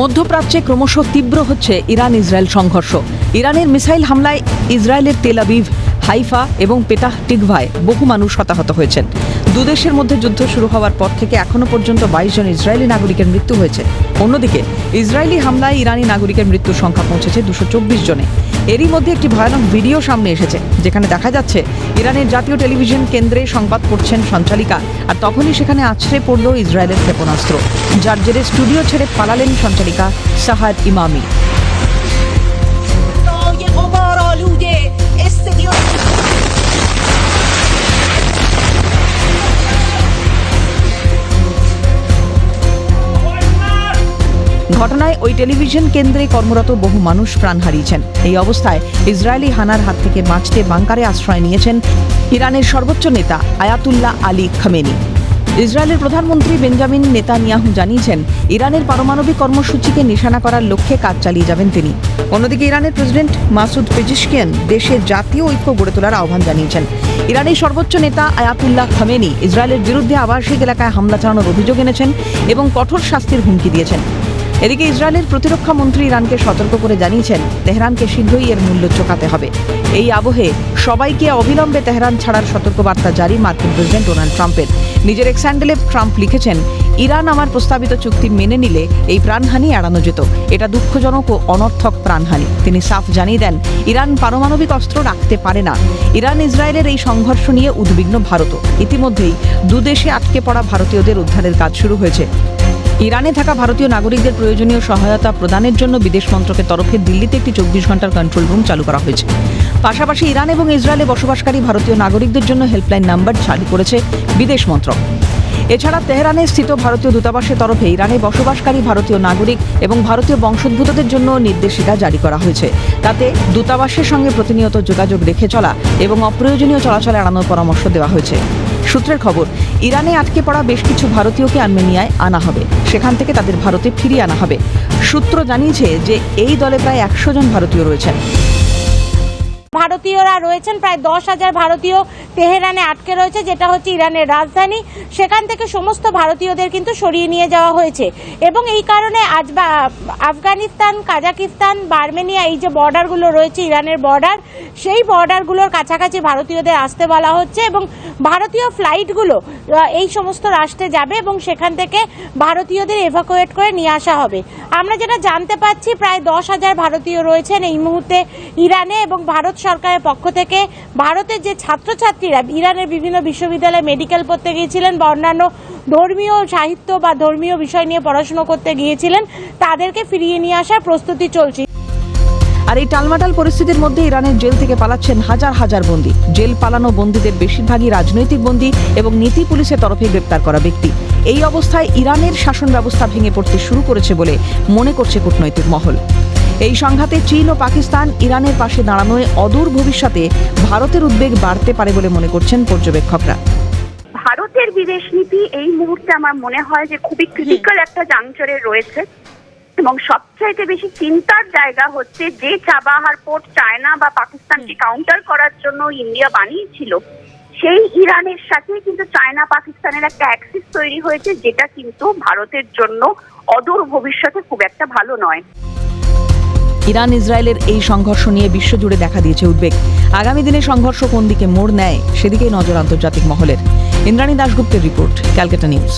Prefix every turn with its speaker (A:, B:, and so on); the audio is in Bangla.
A: মধ্যপ্রাচ্যে ক্রমশ তীব্র হচ্ছে ইরান ইসরায়েল সংঘর্ষ। ইরানের মিসাইল হামলায় ইসরায়েলের তেলাবিভ হাইফা এবং পেতাহ টিকভায় বহু মানুষ হতাহত হয়েছেন। দুদেশের মধ্যে যুদ্ধ শুরু হওয়ার পর থেকে এখনও পর্যন্ত বাইশ জন ইসরায়েলি নাগরিকের মৃত্যু হয়েছে। অন্যদিকে, ইসরায়েলি হামলায় ইরানি নাগরিকের মৃত্যুর সংখ্যা পৌঁছেছে দুশো চব্বিশ জনে। এরই মধ্যে একটি ভয়ানক ভিডিও সামনে এসেছে, যেখানে দেখা যাচ্ছে, ইরানের জাতীয় টেলিভিশন কেন্দ্রে সংবাদ পড়ছেন সঞ্চালিকা, আর তখনই সেখানে আছড়ে পড়ল ইসরায়েলের ক্ষেপণাস্ত্র, যার জেরে স্টুডিও ছেড়ে পালালেন সঞ্চালিকা সাহাদ ইমামি। ঘটনায় ওই টেলিভিশন কেন্দ্রে কর্মরত বহু মানুষ প্রাণ হারিয়েছেন। এই অবস্থায় ইসরায়েলি হানার হাত থেকে বাঁচতে বাংকারে আশ্রয় নিয়েছেন ইরানের সর্বোচ্চ নেতা আয়াতুল্লাহ আলী খামেনি। ইসরায়েলের প্রধানমন্ত্রী বেঞ্জামিন নেতানিয়াহু জানিয়েছেন, ইরানের পারমাণবিক কর্মসূচিকে নিশানা করার লক্ষ্যে কাজ চালিয়ে যাবেন তিনি। অন্যদিকে ইরানের প্রেসিডেন্ট মাসুদ পেজিশকিয়ান দেশের জাতীয় ঐক্য গড়ে তোলার আহ্বান জানিয়েছেন। ইরানের সর্বোচ্চ নেতা আয়াতুল্লাহ খামেনি ইসরায়েলের বিরুদ্ধে আবাসিক এলাকায় হামলা চালানোর অভিযোগ এনেছেন এবং কঠোর শাস্তির হুমকি দিয়েছেন। এদিকে ইসরায়েলের প্রতিরক্ষা মন্ত্রী ইরানকে সতর্ক করে জানিয়েছেন, তেহরানকে শীঘ্রই এর মূল্য চোকাতে হবে। এই আবহে সবাইকে অবিলম্বে তেহরান ছাড়ার সতর্কবার্তা জারি মার্কিন প্রেসিডেন্ট ডোনাল্ড ট্রাম্পের। নিজের এক স্যান্ডেলে ট্রাম্প লিখেছেন, ইরান আমার প্রস্তাবিত চুক্তি মেনে নিলে এই প্রাণহানি এড়ানো যেত। এটা দুঃখজনক ও অনর্থক প্রাণহানি। তিনি সাফ জানিয়ে দেন, ইরান পারমাণবিক অস্ত্র রাখতে পারে না। ইরান ইসরায়েলের এই সংঘর্ষ নিয়ে উদ্বিগ্ন ভারত ইতিমধ্যেই দুদেশে আটকে পড়া ভারতীয়দের উদ্ধারের কাজ শুরু হয়েছে। ইরানে থাকা ভারতীয় নাগরিকদের প্রয়োজনীয় সহায়তা প্রদানের জন্য বিদেশ মন্ত্রকের তরফে দিল্লিতে একটি চব্বিশ ঘণ্টার কন্ট্রোল রুম চালু করা হয়েছে। পাশাপাশি ইরান এবং ইসরায়েলে বসবাসকারী ভারতীয় নাগরিকদের জন্য হেল্পলাইন নাম্বার চালু করেছে বিদেশ মন্ত্রক। এছাড়া তেহরানে স্থিত ভারতীয় দূতাবাসের তরফে ইরানে বসবাসকারী ভারতীয় নাগরিক এবং ভারতীয় বংশোদ্ভূতদের জন্য নির্দেশিকা জারি করা হয়েছে। তাতে দূতাবাসের সঙ্গে প্রতিনিয়ত যোগাযোগ রেখে চলা এবং অপ্রয়োজনীয় চলাচল এড়ানোর পরামর্শ দেওয়া হয়েছে। সূত্রের খবর, ইরানে আটকে পড়া বেশ কিছু ভারতীয়কে আর্মেনিয়ায় আনা হবে। সেখান থেকে তাদের ভারতে ফিরিয়ে আনা হবে। সূত্র জানিয়েছে যে, এই দলে প্রায় একশো জন ভারতীয় রয়েছেন।
B: ভারতীয়রা রয়েছেন, প্রায় দশ হাজার ভারতীয় তেহরানে আটকে রয়েছে, যেটা হচ্ছে ইরানের রাজধানী। সেখান থেকে সমস্ত ভারতীয়দের কিন্তু সরিয়ে নিয়ে যাওয়া হয়েছে। এবং এই কারণে আজ আফগানিস্তান, কাজাকিস্তান, বার্মেনিয়া, এই যে বর্ডারগুলো রয়েছে ইরানের বর্ডার, সেই বর্ডারগুলোর কাছাকাছি ভারতীয়দের আসতে বলা হচ্ছে এবং ভারতীয় ফ্লাইটগুলো এই সমস্ত রাষ্ট্রে যাবে এবং সেখান থেকে ভারতীয়দের এভাকুয়েট করে নিয়ে আসা হবে। আমরা যেটা জানতে পাচ্ছি, প্রায় দশ হাজার ভারতীয় রয়েছেন এই মুহূর্তে ইরানে এবং ভারত সরকারের পক্ষ থেকে ভারতের যে ছাত্রছাত্রীরা ইরানের বিভিন্ন বিশ্ববিদ্যালয়ে মেডিকেল পড়তে গিয়েছিলেন বা অন্যান্য ধর্মীয় সাহিত্য বা ধর্মীয় বিষয় নিয়ে পড়াশুনো করতে গিয়েছিলেন, তাদেরকে ফিরিয়ে নিয়ে আসার প্রস্তুতি চলছে।
A: আর এই টালমাটাল পরিস্থিতির মধ্যে ইরানের জেল থেকে পালাচ্ছেন হাজার হাজার বন্দী। জেল পালানো বন্দীদের বেশিরভাগই রাজনৈতিক বন্দী এবং নীতি পুলিশের তরফে গ্রেপ্তার করা ব্যক্তি। এই অবস্থায় ইরানের শাসন ব্যবস্থা ভেঙে পড়তে শুরু করেছে বলে মনে করছে কূটনৈতিক মহল। এই সংঘাতে চীন ও পাকিস্তান ইরানের পাশে দাঁড়ানোয় অদূর ভবিষ্যতে ভারতের উদ্বেগ বাড়তে পারে বলে মনে করছেন পর্যবেক্ষকরা।
C: ভারতের বিদেশ নীতি এই মুহূর্তে আমার মনে হয় যে খুবই ক্রিটিক্যাল একটা জাংচারে রয়েছে এবং সবচাইতে বেশি চিন্তার জায়গা হচ্ছে যে চাবাহার পোর্ট চায়না বা পাকিস্তানকে কাউন্টার করার জন্য ইন্ডিয়া বানিয়েছিল সেই ইরানের সাথে কিন্তু চায়না পাকিস্তানের একটা অ্যাক্সিস তৈরি হয়েছে যেটা কিন্তু ভারতের জন্য অদূর ভবিষ্যতে খুব একটা ভালো নয়।
A: ইরান ইসরায়েলের এই সংঘর্ষ নিয়ে বিশ্বজুড়ে দেখা দিয়েছে উদ্বেগ। আগামী দিনে সংঘর্ষ কোন দিকে মোড় নেয়, সেদিকেই নজর আন্তর্জাতিক মহলের। ইন্দ্রাণী দাশগুপ্তের রিপোর্ট, ক্যালকাটা নিউজ।